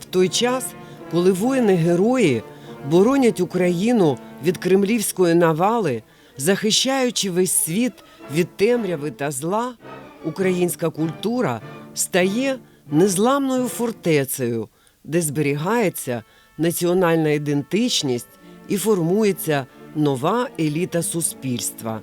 В той час, коли воїни-герої боронять Україну від кремлівської навали, захищаючи весь світ від темряви та зла, українська культура стає незламною фортецею, де зберігається національна ідентичність і формується нова еліта суспільства.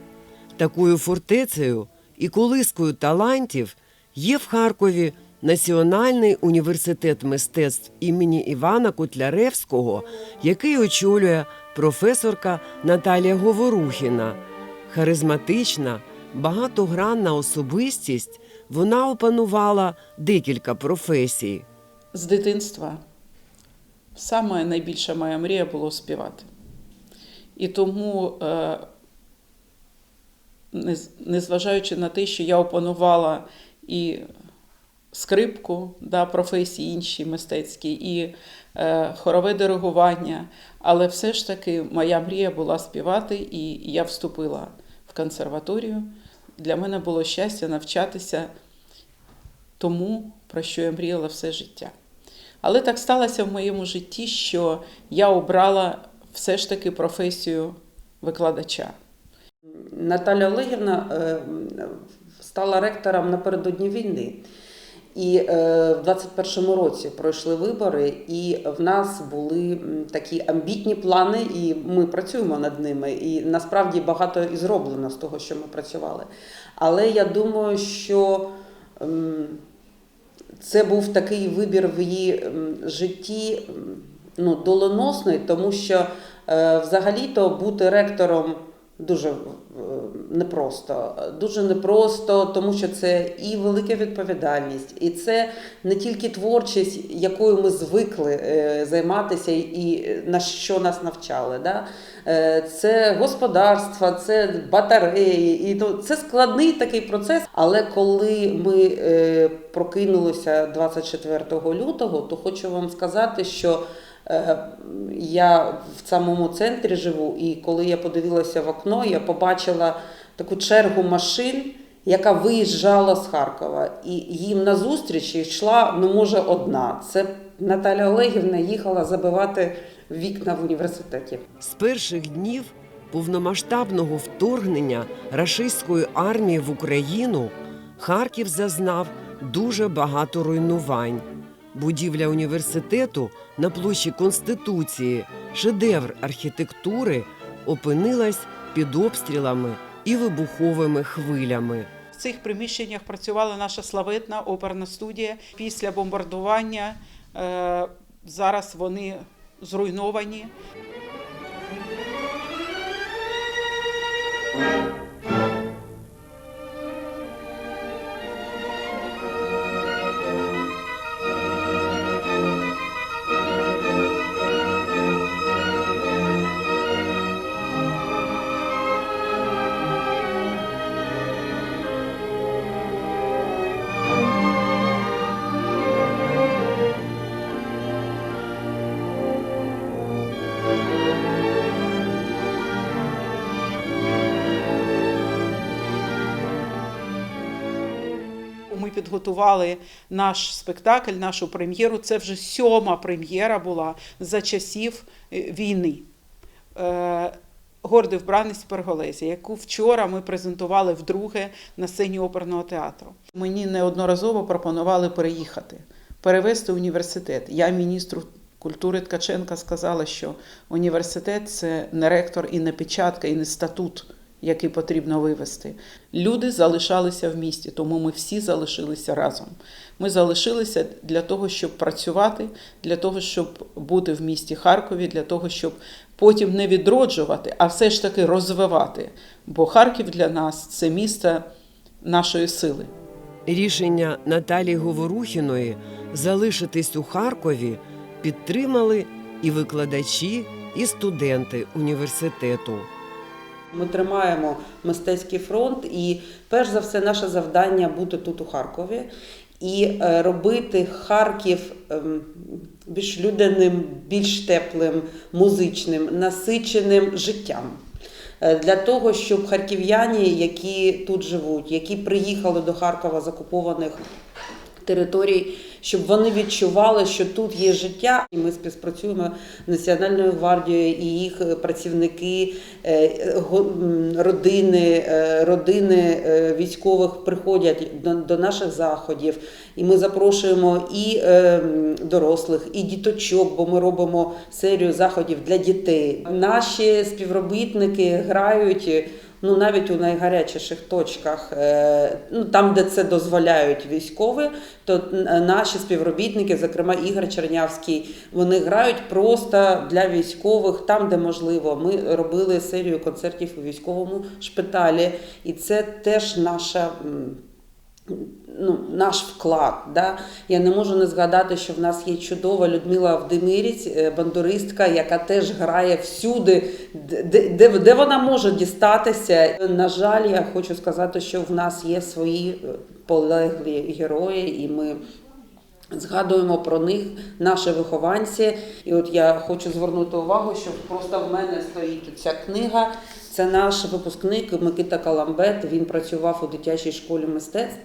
Такою фортецею і колискою талантів є в Харкові Національний університет мистецтв імені Івана Котляревського, який очолює професорка Наталія Говорухіна. Харизматична, багатогранна особистість, вона опанувала декілька професій. З дитинства саме найбільша моя мрія було співати. І тому, е, незважаючи на те, що я опанувала і скрипку, да, професії інші мистецькі, і е, хорове диригування, але все ж таки моя мрія була співати, і я вступила в консерваторію. Для мене було щастя навчатися тому, про що я мріяла все життя. Але так сталося в моєму житті, що я обрала все ж таки професію викладача. Наталя Олегівна е, стала ректором напередодні війни. І е, в 21-му році пройшли вибори, і в нас були такі амбітні плани, і ми працюємо над ними. І насправді багато і зроблено з того, що ми працювали. Але я думаю, що це був такий вибір в її житті ну, доленосний, тому що е, взагалі-то бути ректором дуже е, непросто. Дуже непросто, тому що це і велика відповідальність, і це не тільки творчість, якою ми звикли е, займатися, і на що нас навчали. Да? Е, Це господарство, це батареї, і ну, це складний такий процес. Але коли ми е, прокинулися 24 лютого, то хочу вам сказати, що Я в самому центрі живу, і коли я подивилася в окно, я побачила таку чергу машин, яка виїжджала з Харкова. І їм назустріч йшла, ну, може, одна. Це Наталя Олегівна їхала забивати вікна в університеті. З перших днів повномасштабного вторгнення рашистської армії в Україну Харків зазнав дуже багато руйнувань. Будівля університету на площі Конституції, шедевр архітектури, опинилась під обстрілами і вибуховими хвилями. В цих приміщеннях працювала наша славетна оперна студія. Після бомбардування е, зараз вони зруйновані. Ми підготували наш спектакль, нашу прем'єру. Це вже сьома прем'єра була за часів е, війни. Е, Гордий вбраність Перголезі, яку вчора ми презентували вдруге на сцені оперного театру. Мені неодноразово пропонували переїхати, перевести університет. Я міністру культури Ткаченка сказала, що університет це не ректор і не печатка, і не статут який потрібно вивести. Люди залишалися в місті, тому ми всі залишилися разом. Ми залишилися для того, щоб працювати, для того, щоб бути в місті Харкові, для того, щоб потім не відроджувати, а все ж таки розвивати. Бо Харків для нас це місто нашої сили. Рішення Наталії Говорухіної залишитись у Харкові підтримали і викладачі, і студенти університету. Ми тримаємо мистецький фронт, і перш за все, наше завдання бути тут у Харкові і е, робити Харків ем, більш людяним, більш теплим, музичним, насиченим життям. е, для того, щоб харків'яні, які тут живуть, які приїхали до Харкова з окупованих територій, щоб вони відчували, що тут є життя, і ми співпрацюємо з Національною гвардією і їх працівники, е, родини, е, родини е, військових приходять до, наших заходів, і ми запрошуємо і дорослих, і діточок, бо ми робимо серію заходів для дітей. Наші співробітники грають. Ну, навіть у найгарячіших точках, е, ну там, де це дозволяють військові, то е, наші співробітники, зокрема Ігор Чернявський, вони грають просто для військових там, де можливо. Ми робили серію концертів у військовому шпиталі, і це теж наша. Ну, наш вклад. Да? Я не можу не згадати, що в нас є чудова Людмила Вдемиріць, е, бандуристка, яка теж грає всюди, де, де, де вона може дістатися. На жаль, я хочу сказати, що в нас є свої е, полеглі герої, і ми. Згадуємо про них, наші вихованці. І от я хочу звернути увагу, що просто в мене стоїть ця книга. Це наш випускник Микита Каламбет. Він працював у дитячій школі мистецтв.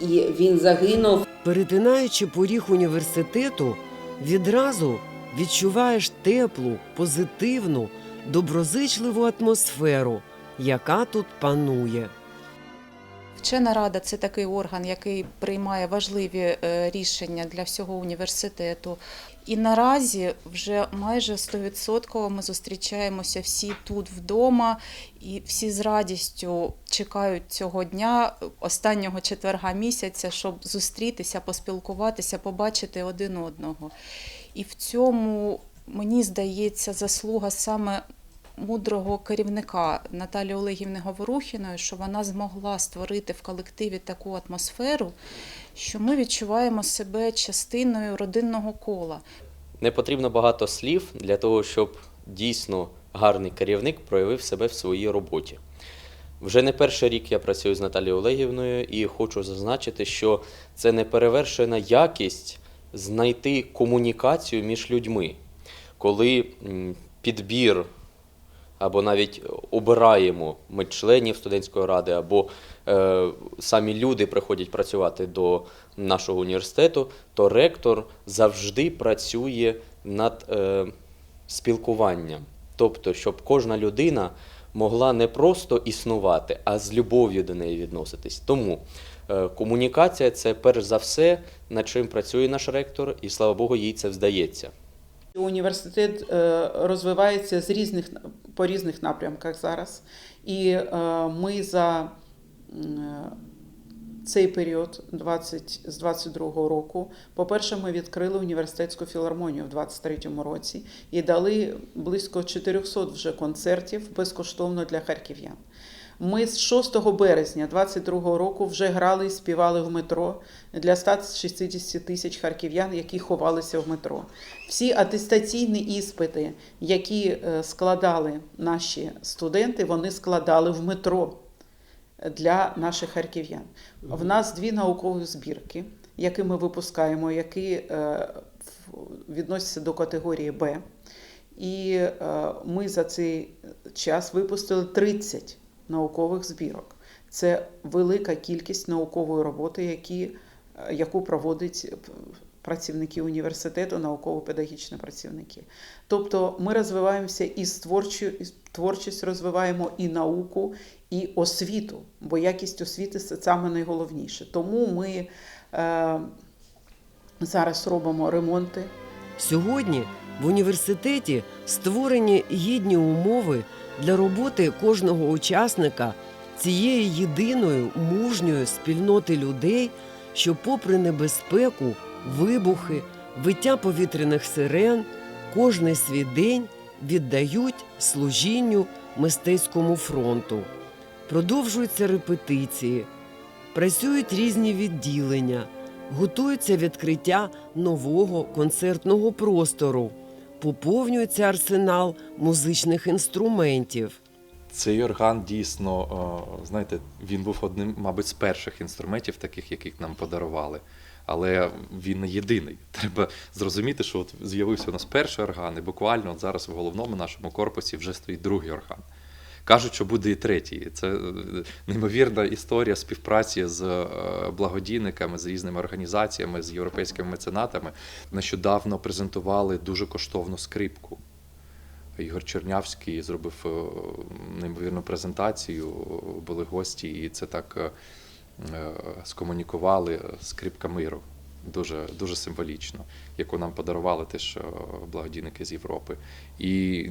І він загинув. Перетинаючи поріг університету, відразу відчуваєш теплу, позитивну, доброзичливу атмосферу, яка тут панує. Вчена рада це такий орган, який приймає важливі е, рішення для всього університету. І наразі вже майже 100% ми зустрічаємося всі тут вдома, і всі з радістю чекають цього дня, останнього четверга місяця, щоб зустрітися, поспілкуватися, побачити один одного. І в цьому мені здається заслуга саме мудрого керівника Наталії Олегівни Говорухіної, що вона змогла створити в колективі таку атмосферу, що ми відчуваємо себе частиною родинного кола. Не потрібно багато слів для того, щоб дійсно гарний керівник проявив себе в своїй роботі. Вже не перший рік я працюю з Наталією Олегівною і хочу зазначити, що це неперевершена якість знайти комунікацію між людьми, коли підбір або навіть обираємо ми членів студентської ради, або е, самі люди приходять працювати до нашого університету, то ректор завжди працює над е, спілкуванням. Тобто, щоб кожна людина могла не просто існувати, а з любов'ю до неї відноситись. Тому е, комунікація це перш за все, над чим працює наш ректор, і слава Богу, їй це вдається. Університет е, розвивається з різних по різних напрямках зараз, і е, ми за цей період 20, з 22-го року, по-перше, ми відкрили університетську філармонію в 23-му році і дали близько 400 вже концертів безкоштовно для харків'ян. Ми з 6 березня 22 року вже грали і співали в метро для 160 тисяч харків'ян, які ховалися в метро. Всі атестаційні іспити, які е, складали наші студенти, вони складали в метро для наших харків'ян. В нас дві наукові збірки, які ми випускаємо, які е, відносяться до категорії Б. І е, ми за цей час випустили 30 наукових збірок. Це велика кількість наукової роботи, які, е, яку проводять е, працівники університету, науково-педагогічні працівники. Тобто ми розвиваємося і творчість розвиваємо, і науку, і освіту, бо якість освіти це саме найголовніше. Тому ми е, зараз робимо ремонти. Сьогодні в університеті створені гідні умови для роботи кожного учасника цієї єдиної мужньої спільноти людей, що, попри небезпеку, вибухи, виття повітряних сирен, кожний свій день віддають служінню мистецькому фронту. Продовжуються репетиції, працюють різні відділення, готується відкриття нового концертного простору, поповнюється арсенал музичних інструментів. Цей орган дійсно, е, знаєте, він був одним, мабуть, з перших інструментів, таких, яких нам подарували. Але він не єдиний. Треба зрозуміти, що от з'явився у нас перший орган, і буквально от зараз в головному нашому корпусі вже стоїть другий орган. Кажуть, що буде і третій. Це е, неймовірна історія співпраці з е, благодійниками, з різними організаціями, з європейськими меценатами. Нещодавно презентували дуже коштовну скрипку. Ігор Чернявський зробив е, неймовірну презентацію, були гості, і це так скомунікували скрипка миру. Дуже, дуже символічно, яку нам подарували теж благодійники з Європи. І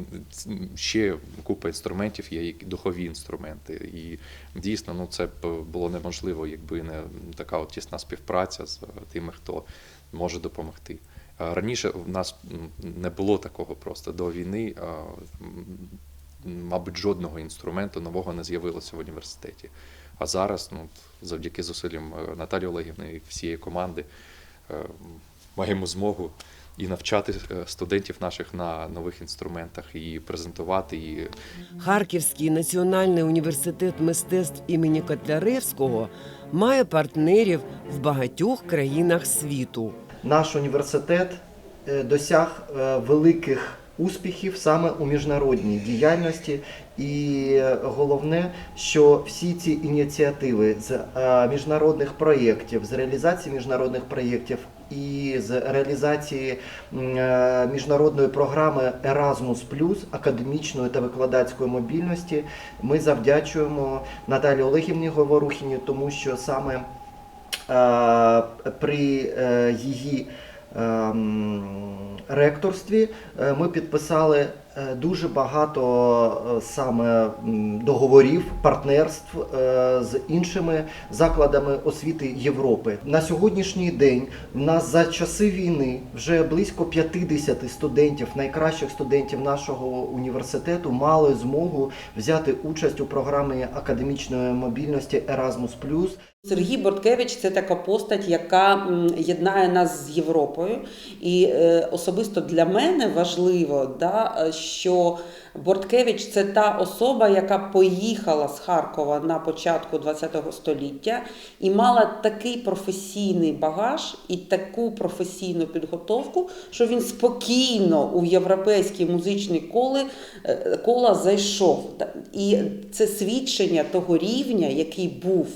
ще купа інструментів є, які духові інструменти. І дійсно, ну це б було неможливо, якби не така от тісна співпраця з тими, хто може допомогти. Раніше в нас не було такого просто до війни. Мабуть, жодного інструменту нового не з'явилося в університеті. А зараз, ну, завдяки зусиллям е, Наталі Олегівни і всієї команди, маємо змогу і навчати е, студентів наших на нових інструментах, і презентувати, і Харківський національний університет мистецтв імені Котляревського має партнерів в багатьох країнах світу. наш університет е, досяг е, великих успіхів саме у міжнародній діяльності. І головне, що всі ці ініціативи з е, міжнародних проєктів, з реалізації міжнародних проєктів і з реалізації е, міжнародної програми Erasmus академічної та викладацької мобільності, ми завдячуємо Наталі Олегівні Говорухіні, тому що саме е, при її ректорстві е, ми підписали е, дуже багато е, саме договорів, партнерств з іншими закладами освіти Європи. На сьогоднішній день в нас за часи війни вже близько 50 студентів, найкращих студентів нашого університету, мали змогу взяти участь у програмі академічної мобільності Erasmus+. Сергій Борткевич це така постать, яка єднає нас з Європою. І е, особисто для мене важливо, да, що Борткевич це та особа, яка поїхала з Харкова на початку ХХ століття і мала такий професійний багаж і таку професійну підготовку, що він спокійно у європейські музичні коли, е, кола зайшов. І це свідчення того рівня, який був.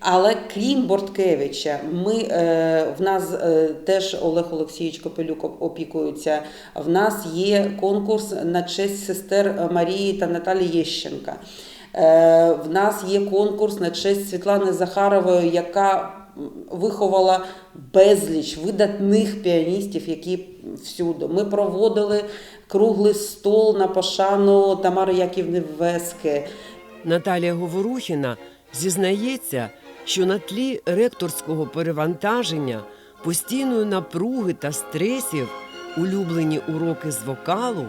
Але крім Борткевича, ми, е, в нас е, теж Олег Олексійович Копелюк опікується. В нас є конкурс на честь сестер Марії та Наталі Єщенка. Е, в нас є конкурс на честь Світлани Захарової, яка виховала безліч видатних піаністів, які всюди. Ми проводили круглий стол на пошану Тамари Яківни Вески. Наталія Говорухіна зізнається, що на тлі ректорського перевантаження, постійної напруги та стресів улюблені уроки з вокалу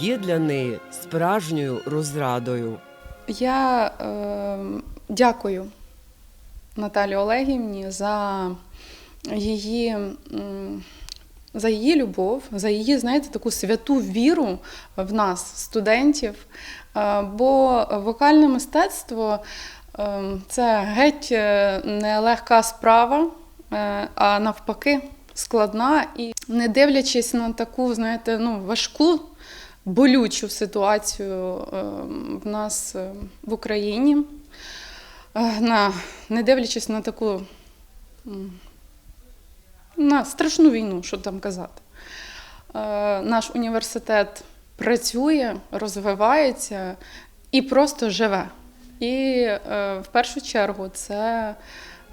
є для неї справжньою розрадою. Я е, дякую Наталі Олегівні за її, за її любов, за її, знаєте, таку святу віру в нас, студентів. Е, бо вокальне мистецтво це геть е, нелегка справа, е, а навпаки складна. І не дивлячись на таку, знаєте, ну, важку болючу ситуацію е, в нас е, в Україні, не дивлячись на таку на страшну війну, що там казати. Наш університет працює, розвивається і просто живе. І е, в першу чергу це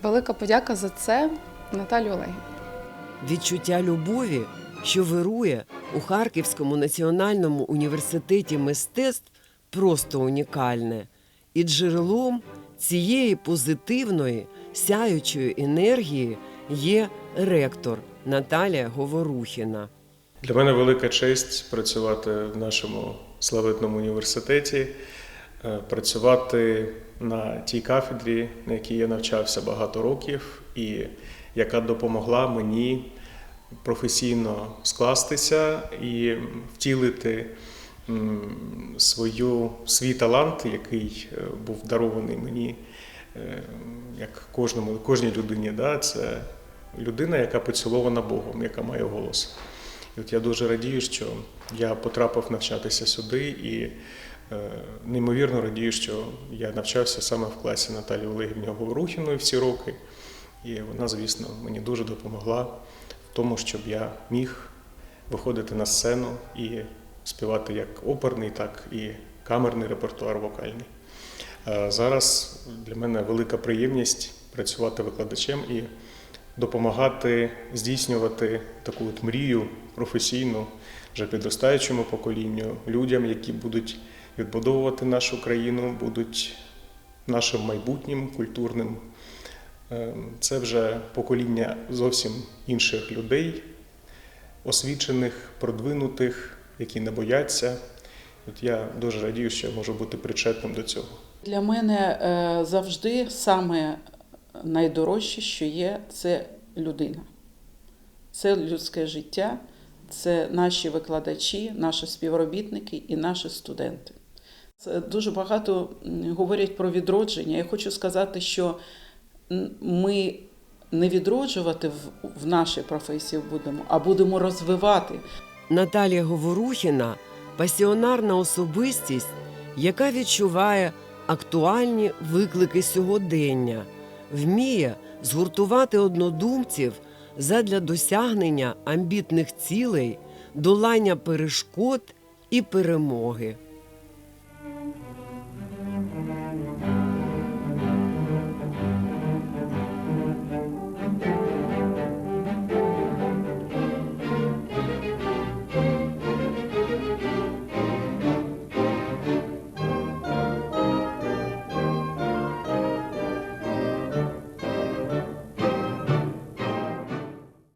велика подяка за це Наталі Олегівні. Відчуття любові, що вирує у Харківському національному університеті мистецтв, просто унікальне. І джерелом цієї позитивної, сяючої енергії є ректор Наталія Говорухіна. Для мене велика честь працювати в нашому славетному університеті, працювати на тій кафедрі, на якій я навчався багато років, і яка допомогла мені професійно скластися і втілити свою, свій талант, який е, був дарований мені, е, як кожному, кожній людині. Да? Це людина, яка поцілована Богом, яка має голос. І от я дуже радію, що я потрапив навчатися сюди і Е, Неймовірно радію, що я навчався саме в класі Наталії Олегівні Говорухіної всі роки. І вона, звісно, мені дуже допомогла в тому, щоб я міг виходити на сцену і співати як оперний, так і камерний репертуар вокальний. Е, Зараз для мене велика приємність працювати викладачем і допомагати здійснювати таку от мрію професійну вже підростаючому поколінню, людям, які будуть відбудовувати нашу країну, будуть нашим майбутнім культурним. Е, Це вже покоління зовсім інших людей, освічених, продвинутих, які не бояться. От я дуже радію, що я можу бути причетним до цього. Для мене е, завжди саме найдорожче, що є, це людина. Це людське життя, це наші викладачі, наші співробітники і наші студенти. Дуже багато говорять про відродження. Я хочу сказати, що ми не відроджувати в нашій професії будемо, а будемо розвивати. Наталія Говорухіна пасіонарна особистість, яка відчуває актуальні виклики сьогодення, вміє згуртувати однодумців задля досягнення амбітних цілей, долання перешкод і перемоги.